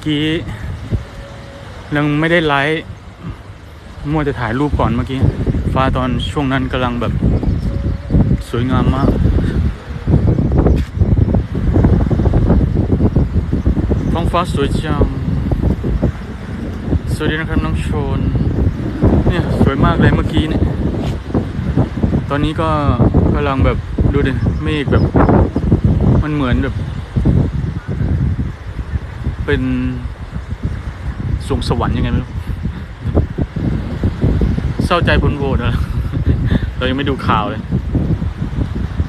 อกี้ ยังไม่ได้ไลฟ์มัวจะถ่ายรูปก่อนเมื่อกี้ ฟ้าตอนช่วงนั้นกำลังแบบ สวยงามมากท้องฟ้าสวยจังสวัสดีนะครับน้องโชนเนี่ยสวยมากเลยเมื่อกี้เนี่ย ตอนนี้ก็กำลังแบบดูดิเมฆแบบ มันเหมือนแบบ เป็นสวงสวรรค์ยังไงไม่รู้เศร้าใจบนโวตอะเรายังไม่ดูข่าวเลย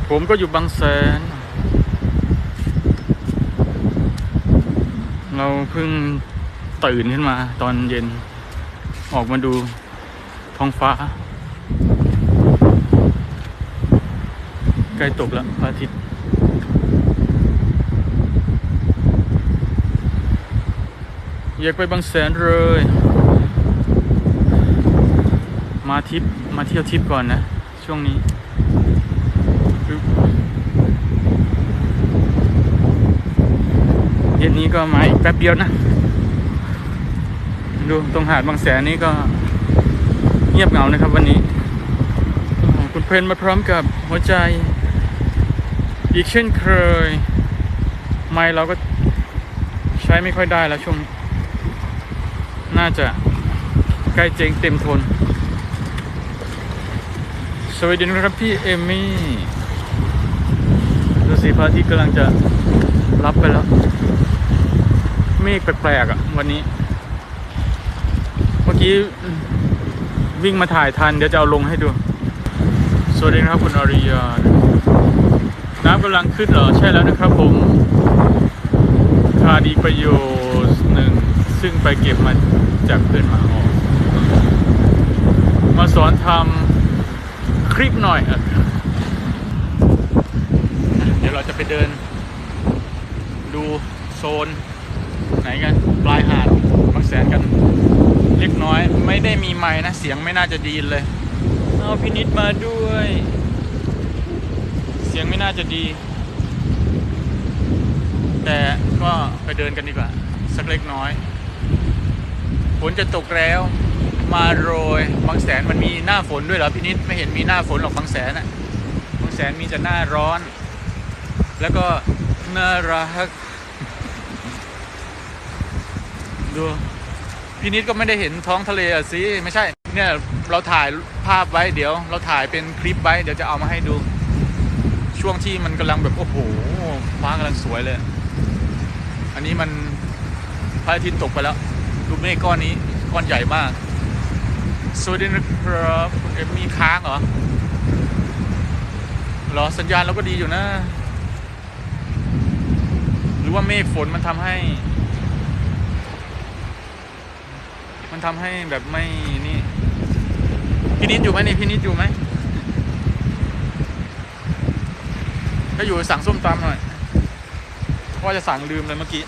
ผมก็อยู่บางแสน เราเพิ่งตื่นขึ้นมา ตอนเย็นออกมาดูท้องฟ้า ใกล้ตกแล้วพระอาทิตย์ อยากไปบางแสนเลย มาทิปมาเที่ยวทิปก่อนนะ ช่วงนี้เย็นนี้ก็มาอีกแป๊บเดียวนะ ดูตรงหาดบางแสนนี้ก็เงียบเหงานะครับวันนี้ คุณเพนมาพร้อมกับหัวใจ อีกเช่นเคย ไม่เราก็ใช้ไม่ค่อยได้แล้วช่วงนี้ น่าจะใกล้เจ๊งเต็มทน สวัสดีนะครับพี่เอมี่ดูสิพระอาทิตย์กำลังจะรับไปแล้ว เมฆแปลกๆอะ วันนี้ เมื่อกี้วิ่งมาถ่ายทัน เดี๋ยวจะเอาลงให้ดู สวัสดีครับคุณอาริยา น้ำกำลังขึ้นเหรอ ใช่แล้วนะครับผมขาดีประโยชน์หนึ่ง ซึ่งไปเก็บมา จากเพื่อนมาออกมาสอนทำคลิปหน่อยอะเดี๋ยวเราจะไปเดิน ดูโซน ไหนกัน ปลายหาดบางแสนกันเล็กน้อย ไม่ได้มีไม้นะ เสียงไม่น่าจะดีเลย เอาพินิษมาด้วย เสียงไม่น่าจะดี แต่ก็ไปเดินกันดีกว่า สักเล็กน้อย ฝนจะตกแล้ว มาโรยบางแสนมันมีหน้าฝนด้วยเหรอพี่นิดไม่เห็นมีหน้าฝนหรอกบางแสนอะบางแสนมีแต่หน้าร้อน แล้วก็น่ารักดูพี่นิดก็ไม่ได้เห็นท้องทะเลอะสิไม่ใช่เนี่ยเราถ่ายภาพไว้เดี๋ยว เราถ่ายเป็นคลิปไว้เดี๋ยวจะเอามาให้ดู ช่วงที่มันกำลังแบบโอ้โหฟ้ากำลังสวยเลย อันนี้มันพระอาทิตย์ตกไปแล้ว ดูเมฆก้อนนี้ก้อนใหญ่มากสวัสดีนะครับคุณเอ็มมีค้างเหรอเหรอสัญญาณเราก็ดีอยู่นะ หรือว่าเมฆฝนมันทำให้ มันทำให้แบบไม่นี่พี่นิดอยู่ไหมนี่พี่นิดอยู่ไหมถ้าอยู่สั่งส้มตำหน่อยว่าจะสั่งลืมเลยเมื่อกี้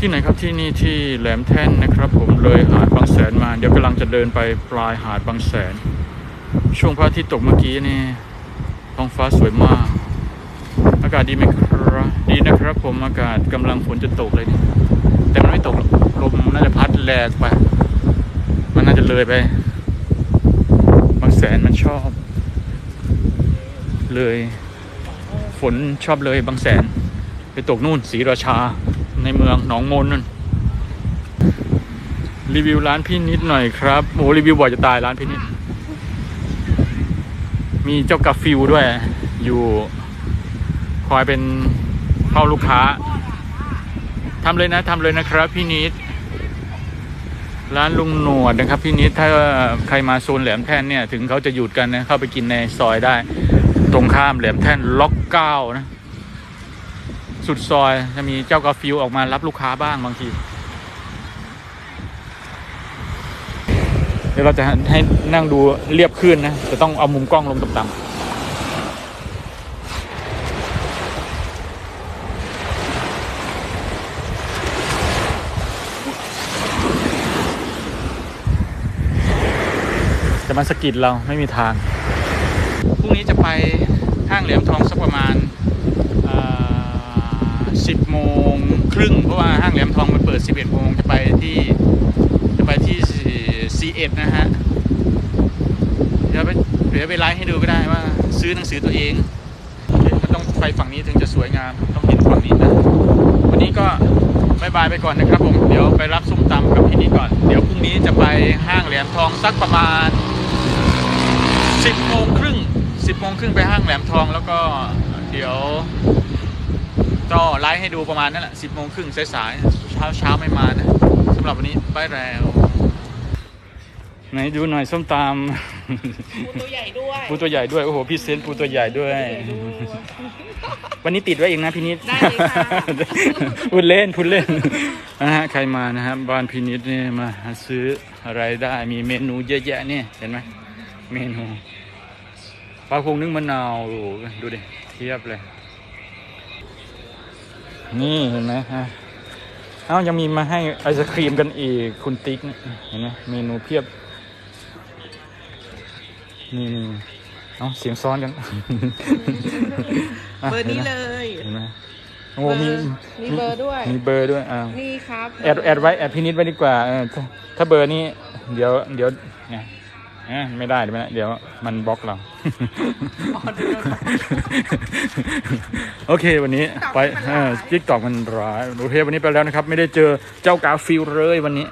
ที่ไหนครับที่นี่ที่แหลมแท่นนะครับ ผมเลยหาดบางแสนมา เดี๋ยวกำลังจะเดินไปปลายหาดบางแสน ช่วงพระอาทิตย์ตกเมื่อกี้นี่ท้องฟ้าสวยมาก อากาศดีไหมครับดีนะครับ ผมอากาศกำลังฝนจะตกเลยนี่แต่มันไม่ตกลมน่าจะพัดแรงไปมันน่าจะเลยไป บางแสนมันชอบ เลย ฝนชอบเลยบางแสน ไปตกนู่นศรีราชา ในเมืองหนองมนนั่นรีวิวร้านพี่นิดหน่อยครับโอ้รีวิวบ่อยจะตายร้านพี่นิด มีเจ้ากาฟิวด้วย อยู่ คอยเป็นเข้าลูกค้าทำเลยนะทำเลยนะครับ พี่นิด ร้านลุงหนวดนะครับ พี่นิดถ้าใครมาโซนแหลมแท่นเนี่ย ถึงเขาจะหยุดกันนะเข้าไปกินในซอยได้ ตรงข้ามแหลมแท่นล็อกเก้านะ สุดซอยจะมีเจ้ากาฟิวออกมารับลูกค้าบ้างบางที เดี๋ยวเราจะให้นั่งดูเรียบขึ้นนะจะต้องเอามุมกล้องลงต่ำๆจะมาสะกิดเราไม่มีทาง พรุ่งนี้จะไปห้างเหลี่ยมทองสักประมาณ 10โมงครึ่งเพราะว่าห้างแหลมทองมันเปิด 11โมงจะไปที่จะไปที่ C1 นะฮะเดี๋ยวไปเดี๋ยวไปไลฟ์ให้ดูก็ได้ว่า ซื้อหนังสือตัวเองก็ต้องไปฝั่งนี้ถึงจะสวยงามต้องเห็นฝั่งนี้นะวันนี้ก็บายบายไปก่อนนะครับผมเดี๋ยวไปรับส้มตำกับพี่นี่ก่อนเดี๋ยวพรุ่งนี้จะไปห้างแหลมทองสักประมาณ 10โมงครึ่ง10โมงครึ่งไปห้างแหลมทองแล้วก็เดี๋ยว ก็ไลฟ์ให้ดูประมาณนั้นแหละ10โมงครึ่งสายๆเช้าเช้าไม่มานะสำหรับวันนี้ไปแล้วไหนดูหน่อยส้มตำปูตัวใหญ่ด้วยปูตัวใหญ่ด้วยโอ้โหพี่เซนต์ปูตัวใหญ่ด้วย วันนี้ติดไว้เองนะพี่นิดได้เลยค่ะพูดเล่นพูดเล่นนะฮะใครมานะฮะบ้านพี่นิดเนี่ยมาซื้ออะไรได้มีเมนูเยอะแยะเนี่ยเห็นไหมเมนูปลาพงนึ่งมะนาวโอ้โหดูดิเทียบเลย นี่เห็นไหมฮะเอ้ายังมีมาให้ไอศครีมกันอีกคุณติ๊กเนี่ยเห็นไหมเมนูเพียบ นี่นี่เอ้าเสียงซ้อนกันะเบอร์นี้ห็ไหมเลยเห็นไหมโอ้มีมีเบอร์ด้วย มีเบอร์ด้วยอ่านี่ครับแอดแอดไว้แอดพินิดไว้ดีกว่าเออถ้าถ้าเบอร์นี้ เดี๋ยวเดี๋ยวเนี่ยเอ้ยไม่ได้เดี๋ยวไม่ได้เดี๋ยวมันบล็อกเราอ๋อดูโดนโอเควันนี้ไป TikTok มันร้ายจิ๊กตอกมันร้ายโอเควันนี้ไปแล้วนะครับ ไม่ได้เจอเจ้ากาฟิลเลยวันนี้